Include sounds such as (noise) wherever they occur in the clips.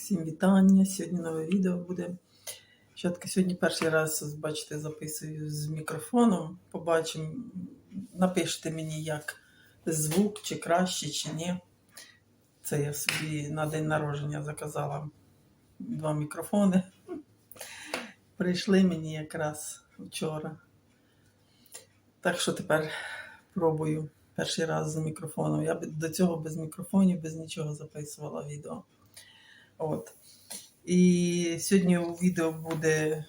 Всім вітання. Сьогодні нове відео буде. Щотки сьогодні перший раз, бачите, записую з мікрофоном. Побачимо, напишіть мені, як звук, чи краще, чи ні. Це я собі на день народження заказала два мікрофони. Прийшли мені якраз вчора. Так що тепер пробую перший раз з мікрофоном. Я до цього без мікрофонів, без нічого записувала відео. От. І сьогодні у відео буде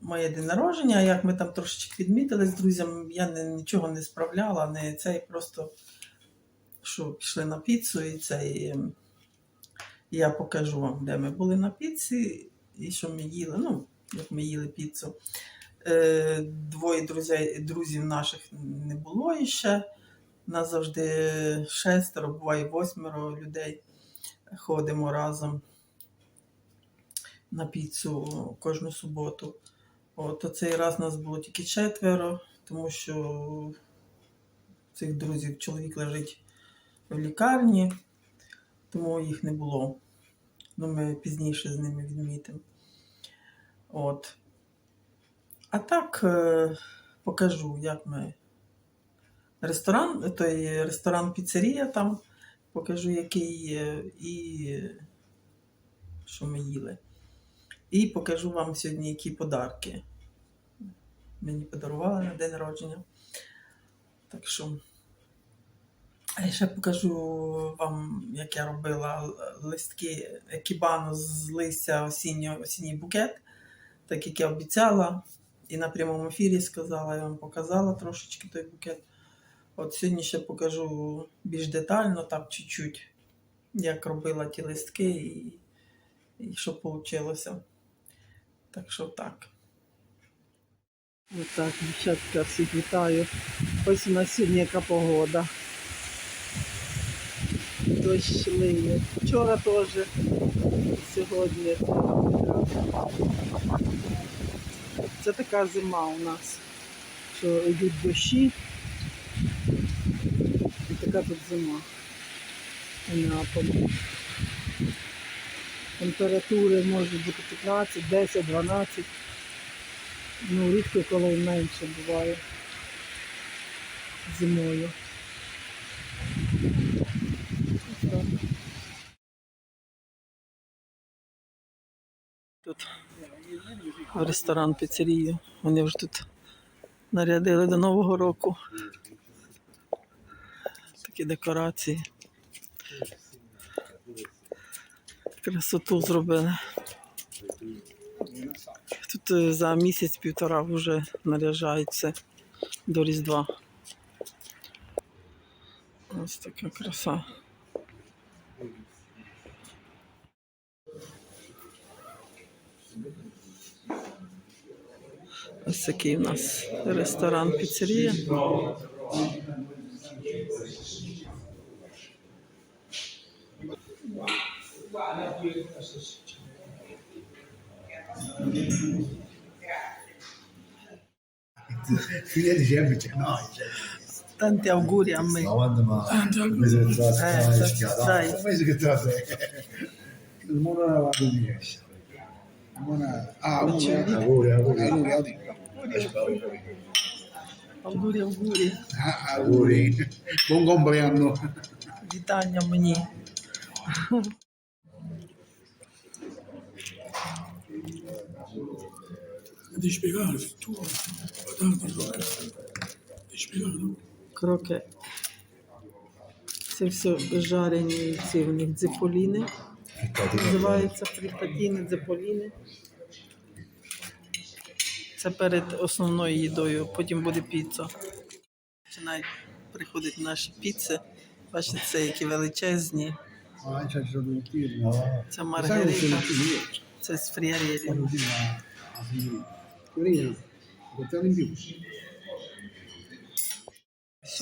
моє день народження, як ми там трошечки відмітили з друзями. Я не, нічого не справляла, не цей просто що пішли на піцу, і цей. ем, Я покажу вам, де ми були на піці і що ми їли. Ну, як ми їли піцу. Е, Двоє друзей, друзів наших не було іще. Нас завжди шестеро, буває восьмеро людей. Ходимо разом на піцу кожну суботу. От, цей раз нас було тільки четверо, тому що цих друзів чоловік лежить в лікарні, тому їх не було. Ну, ми пізніше з ними відмітимо. От. А так е, покажу, як ми. Ресторан, той ресторан піцерія там, покажу, який і що ми їли. І покажу вам сьогодні, які подарки мені подарували на день народження. Так що. А ще покажу вам, як я робила листки екібану з листя осінній букет, так як я обіцяла. І на прямому ефірі сказала, я вам показала трошечки той букет. От сьогодні ще покажу більш детально, так чуть-чуть, як робила ті листки і, і що вийшло. Так що так. Отак, дівчатка, всіх вітаю. Ось у нас сьогодні яка погода. Дощ лиє. Вчора теж, сьогодні. Це така зима у нас, що йдуть дощі. Така тут зима. Температури можуть бути 15, 10, 12. Ну, рідко коли менше буває зимою. Тут ресторан піцерію. Вони вже тут нарядили до Нового року. Такі декорації. Красоту зробили. Тут е, за місяць-півтора вже наряжаються до Різдва. Ось така краса. Ось такий у нас ресторан піцерія. (laughs) fine dicembre cioè, c'è noi. Cioè, (laughs) Tanti auguri a me. Tanti auguri. Il mese che tra il mese che tra te. Il mondo era vado di esce. Ah, auguri, auguri, auguri. Auguri, auguri. Auguri. Ah, Buon compleanno. Di Tania Mugni. Devi spiegare, tu. Кроки. Це все жарені ці у них дзиполіни. Називаються фрітатіни, дзиполіни. Це перед основною їдою, потім буде піца. Починають приходити наші піци. Бачите, це які величезні. Це маргарита, це з фріарєлі.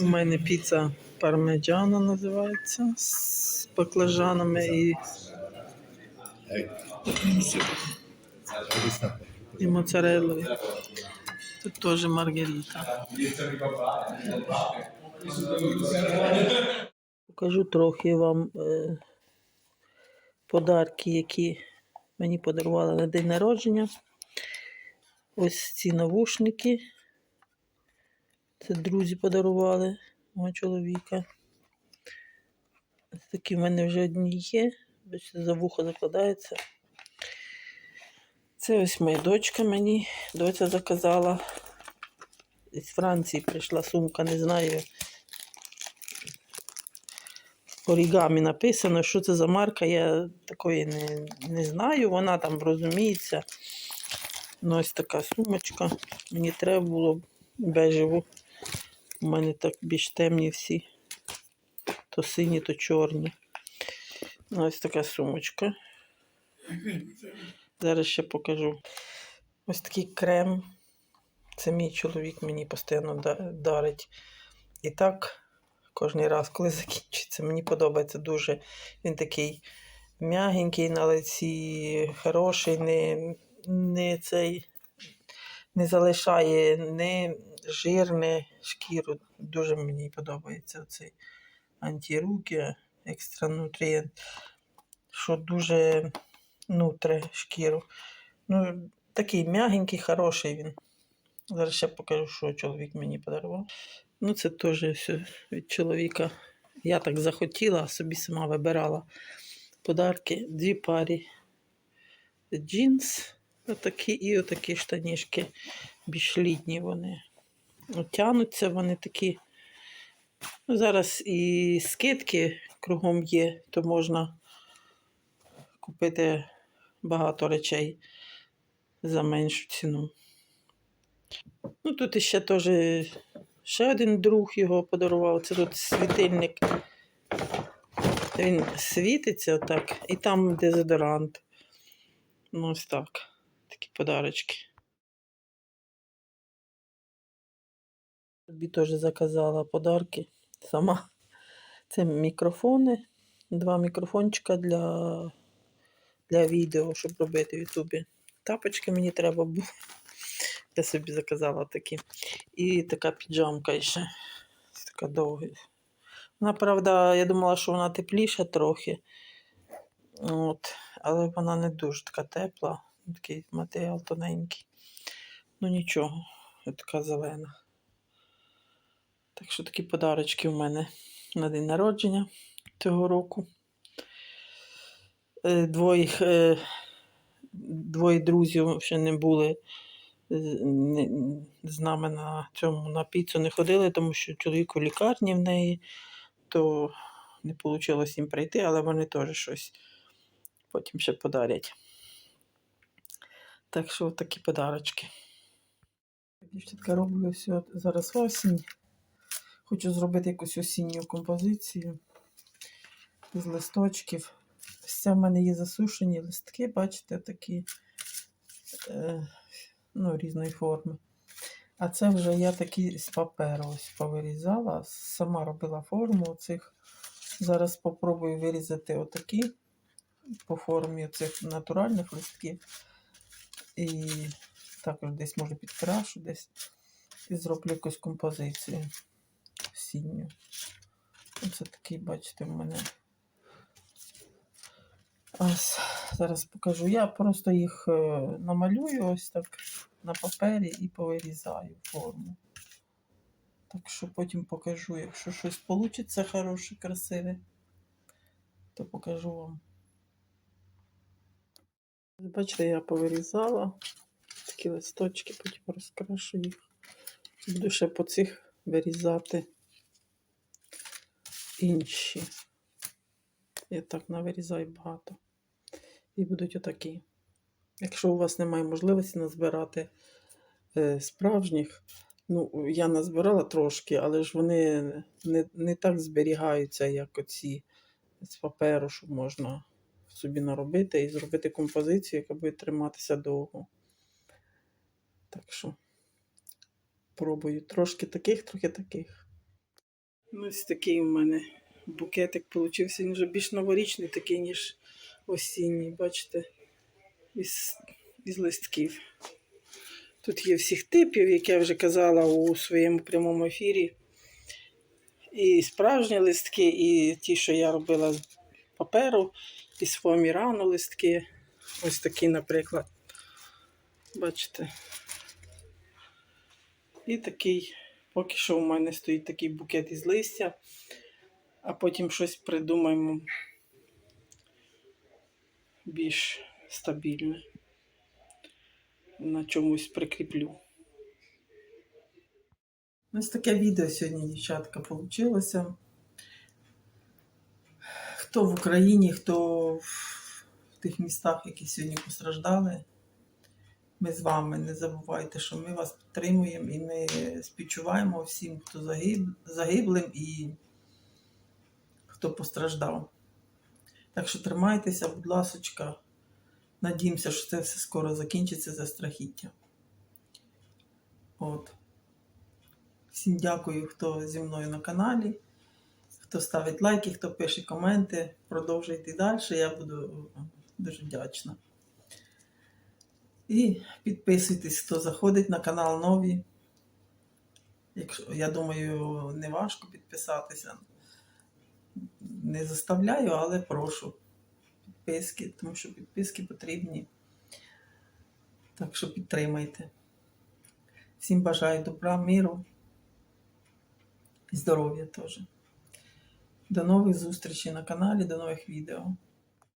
У мене піца пармеджана називається з баклажанами і, і моцареллою. Тут теж маргарита. Покажу трохи вам е, подарки, які мені подарували на день народження. Ось ці навушники. Це друзі подарували мого чоловіка. Ось такі в мене вже одні є. Бачите, за вухо закладається. Це ось моя дочка мені. Доця заказала. З Франції прийшла сумка, не знаю. Орігамі написано, що це за марка, я такої не, не знаю. Вона там розуміється. Ну, ось така сумочка. Мені треба було бежеву. У мене так більш темні всі. То сині, то чорні. Ну, ось така сумочка. Зараз ще покажу. Ось такий крем. Це мій чоловік мені постійно дарить. І так, кожен раз, коли (laughs) закінчиться, мені подобається дуже. Він такий м'ягенький на лиці, хороший, не, не цей. Не залишає не жир, не шкіру. Дуже мені подобається цей антируки, екстра нутрієнт, що дуже нутре шкіру. Ну, такий м'ягенький, хороший він. Зараз ще покажу, що чоловік мені подарував. Ну, це теж все від чоловіка. Я так захотіла, собі сама вибирала подарки. Дві парі джинс, отакі і отакі штанішки. Більш літні вони. Тянуться вони такі. Ну, зараз і скидки кругом є, то можна купити багато речей за меншу ціну. Ну, тут іще теж ще один друг його подарував. Це тут світильник. Він світиться отак, і там дезодорант. Ну, ось так. Такі подарочки. Тобі теж заказала подарки сама. Це мікрофони. Два мікрофончика для, для відео, щоб робити в Ютубі. Тапочки мені треба було. (laughs) Я собі заказала такі. І така піджамка ще. Така довга. Вона, правда, я думала, що вона тепліша трохи. От. Але вона не дуже така тепла. Такий матеріал тоненький. Ну нічого, Ось така зелена. Так що такі подарочки в мене на день народження цього року. Е, Двоє, е, двоє друзів ще не були е, з нами на цьому на піцу не ходили, тому що чоловік у лікарні в неї, то не вийшло їм прийти, але вони теж щось потім ще подарять. Так що такі подарочки. Дівчатка, роблю все зараз осінь. Хочу зробити якусь осінню композицію з листочків. Це в мене є засушені листки, бачите, такі е, ну, різної форми. А це вже я такі з паперу ось повирізала, сама робила форму цих. Зараз спробую вирізати отакі по формі цих натуральних листків. І також десь може підкрашу, десь і зроблю якусь композицію осінню. Оце такий, бачите, в мене. Ось, зараз покажу. Я просто їх е, намалюю ось так на папері і повирізаю форму. Так що потім покажу, якщо щось вийде хороше, красиве, то покажу вам. Бачите, я повирізала такі листочки, потім розкрашу їх. Буду ще по цих вирізати інші. Я так навирізаю багато. І будуть отакі. Якщо у вас немає можливості назбирати е, справжніх, ну, я назбирала трошки, але ж вони не, не так зберігаються, як оці з паперу, що можна собі наробити і зробити композицію, яка буде триматися довго. Так що пробую трошки таких, трохи таких. Ось такий у мене букетик получився. Він вже більш новорічний, такий, ніж осінній, бачите, із, із листків. Тут є всіх типів, як я вже казала у своєму прямому ефірі. І справжні листки, і ті, що я робила з паперу, із фоамірану листки. Ось такі, наприклад. Бачите. І такий, поки що у мене стоїть такий букет із листя, а потім щось придумаємо більш стабільне. На чомусь прикріплю. Ось таке відео сьогодні, дівчатка, вийшло. Хто в Україні, хто в тих містах, які сьогодні постраждали. Ми з вами не забувайте, що ми вас підтримуємо і ми співчуваємо всім, хто загиб, загиблим і хто постраждав. Так що тримайтеся, будь ласочка. Надіємося, що це все скоро закінчиться за страхіття. От. Всім дякую, хто зі мною на каналі, хто ставить лайки, хто пише коменти. Продовжуйте далі, я буду дуже вдячна. І підписуйтесь, хто заходить на канал нові. Якщо, я думаю, не важко підписатися. Не заставляю, але прошу підписки, тому що підписки потрібні. Так що підтримайте. Всім бажаю добра, миру і здоров'я теж. До нових зустрічей на каналі, до нових відео.